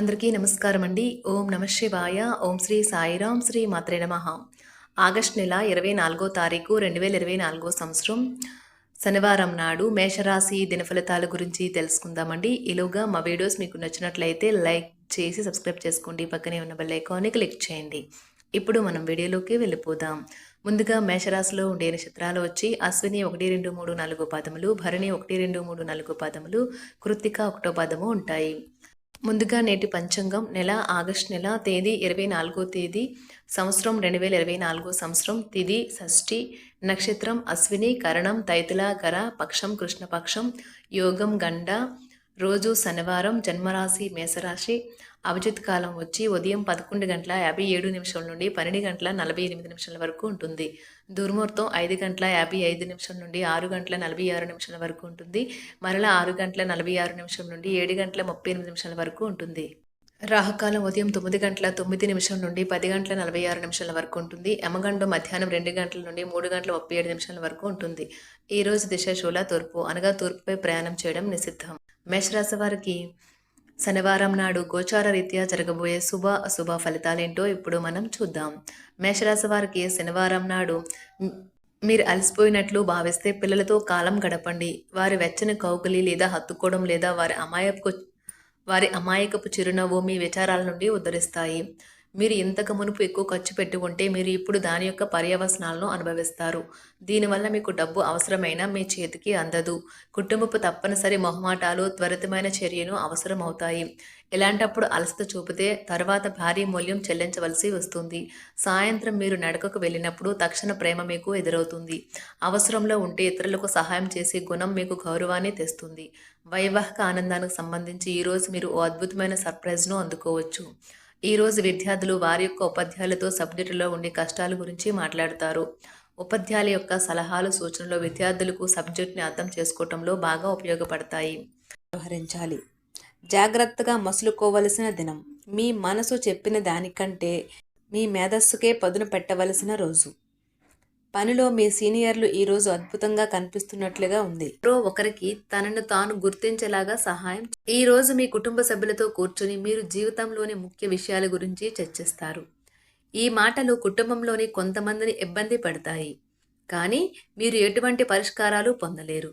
అందరికీ నమస్కారం అండి. ఓం నమ శివాయ. ఓం శ్రీ సాయిరాం శ్రీ మాత్రే నమ. ఆగస్ట్ నెల ఇరవై నాలుగో తారీఖు రెండు వేల ఇరవై నాలుగో సంవత్సరం. శనివారం నాడు మేషరాశి దిన ఫలితాల గురించి తెలుసుకుందామండి. ఈలోగా మా వీడియోస్ మీకు నచ్చినట్లయితే లైక్ చేసి సబ్స్క్రైబ్ చేసుకోండి. పక్కనే ఉన్న బెల్ ఐకాన్ని క్లిక్ చేయండి. ఇప్పుడు మనం వీడియోలోకి వెళ్ళిపోదాం. ముందుగా మేషరాశిలో ఉండే నక్షత్రాలు వచ్చి అశ్విని ఒకటి రెండు మూడు నాలుగు పదములు భరణి ఒకటి రెండు మూడు నాలుగు పదములు కృత్తిక ఒకటో పదము ఉంటాయి. ముందుగా నేటి పంచాంగం నెల ఆగస్ట్ నెల తేదీ ఇరవై నాలుగో తేదీ సంవత్సరం రెండు వేల ఇరవై నాలుగో సంవత్సరం తిది షష్ఠి నక్షత్రం అశ్విని కరణం తైతుల గర పక్షం కృష్ణపక్షం యోగం గండ రోజు శనివారం జన్మరాశి మేషరాశి అభిజిత్ కాలం వచ్చి ఉదయం పదకొండు గంటల యాభై ఏడు నిమిషాల నుండి పన్నెండు గంటల నలభై ఎనిమిది నిమిషాల వరకు ఉంటుంది. దుర్ముహూర్తం ఐదు గంటల యాభై ఐదు నిమిషాల నుండి ఆరు గంటల నలభై ఆరు నిమిషాల వరకు ఉంటుంది. మరలా ఆరు గంటల నలభై ఆరు నిమిషం నుండి ఏడు గంటల ముప్పై ఎనిమిది నిమిషాల వరకు ఉంటుంది. రాహుకాలం ఉదయం తొమ్మిది గంటల తొమ్మిది నిమిషం నుండి పది గంటల నలభై ఆరు నిమిషాల వరకు ఉంటుంది. యమగండం మధ్యాహ్నం రెండు గంటల నుండి మూడు గంటల ముప్పై ఏడు నిమిషాల వరకు ఉంటుంది. ఈ రోజు దిశ శూల తూర్పు అనగా తూర్పుపై ప్రయాణం చేయడం నిషిద్ధం. మేషరాశి వారికి శనివారం నాడు గోచార రీత్యా జరగబోయే శుభ అశుభ ఫలితాలేంటో ఇప్పుడు మనం చూద్దాం. మేషరాశి వారికి శనివారం నాడు మీరు అలసిపోయినట్లు భావిస్తే పిల్లలతో కాలం గడపండి. వారి వెచ్చని కౌకలి లేదా హత్తుకోవడం లేదా వారి అమాయకు వారి అమాయకపు చిరునవ్వు మీ విచారాల నుండి ఉద్ధరిస్తాయి. మీరు ఇంతకు మునుపు ఎక్కువ ఖర్చు పెట్టి ఉంటే మీరు ఇప్పుడు దాని యొక్క పర్యవసనాలను అనుభవిస్తారు. దీనివల్ల మీకు డబ్బు అవసరమైన మీ చేతికి అందదు. కుటుంబపు తప్పనిసరి మొహమాటాలు త్వరితమైన చర్యను అవసరమవుతాయి. ఇలాంటప్పుడు అలసట చూపితే తర్వాత భారీ మూల్యం చెల్లించవలసి వస్తుంది. సాయంత్రం మీరు నడకకు వెళ్ళినప్పుడు తక్షణ ప్రేమ మీకు ఎదురవుతుంది. అవసరంలో ఉంటే ఇతరులకు సహాయం చేసే గుణం మీకు గౌరవాన్ని తెస్తుంది. వైవాహిక ఆనందానికి సంబంధించి ఈరోజు మీరు ఓ అద్భుతమైన సర్ప్రైజ్ను అందుకోవచ్చు. ఈ రోజు విద్యార్థులు వారి యొక్క ఉపాధ్యాయులతో సబ్జెక్టులో ఉండే కష్టాల గురించి మాట్లాడతారు. ఉపాధ్యాయుల యొక్క సలహాలు సూచనలు విద్యార్థులకు సబ్జెక్ట్ని అర్థం చేసుకోవటంలో బాగా ఉపయోగపడతాయి. వ్యవహరించాలి. జాగ్రత్తగా మసులుకోవలసిన దినం. మీ మనసు చెప్పిన దానికంటే మీ మేధస్సుకే పదును పెట్టవలసిన రోజు. పనిలో మీ సీనియర్లు ఈరోజు అద్భుతంగా కనిపిస్తున్నట్లుగా ఉంది. ఎవరో ఒకరికి తనను తాను గుర్తించేలాగా సహాయం ఈ రోజు మీ కుటుంబ సభ్యులతో కూర్చొని మీరు జీవితంలోని ముఖ్య విషయాల గురించి చర్చిస్తారు. ఈ మాటలు కుటుంబంలోని కొంతమందిని ఇబ్బంది పడతాయి. కానీ మీరు ఎటువంటి పరిష్కారాలు పొందలేరు.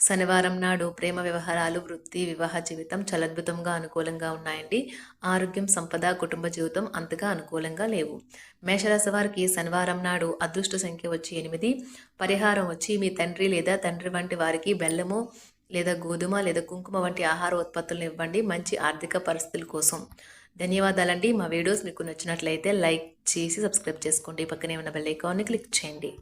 శనివారం నాడు ప్రేమ వ్యవహారాలు వృత్తి వివాహ జీవితం చలద్భుతంగా అనుకూలంగా ఉన్నాయండి. ఆరోగ్యం సంపద కుటుంబ జీవితం అంతగా అనుకూలంగా లేవు. మేషరాశి వారికి శనివారం నాడు అదృష్ట సంఖ్య వచ్చి ఎనిమిది. పరిహారం వచ్చి మీ తండ్రి లేదా తండ్రి వంటి వారికి బెల్లము లేదా గోధుమ లేదా కుంకుమ వంటి ఆహార ఉత్పత్తులను ఇవ్వండి. మంచి ఆర్థిక పరిస్థితుల కోసం. ధన్యవాదాలండి. మా వీడియోస్ మీకు నచ్చినట్లయితే లైక్ చేసి సబ్స్క్రైబ్ చేసుకోండి. పక్కనే ఉన్న బెల్ ఐకాన్ని క్లిక్ చేయండి.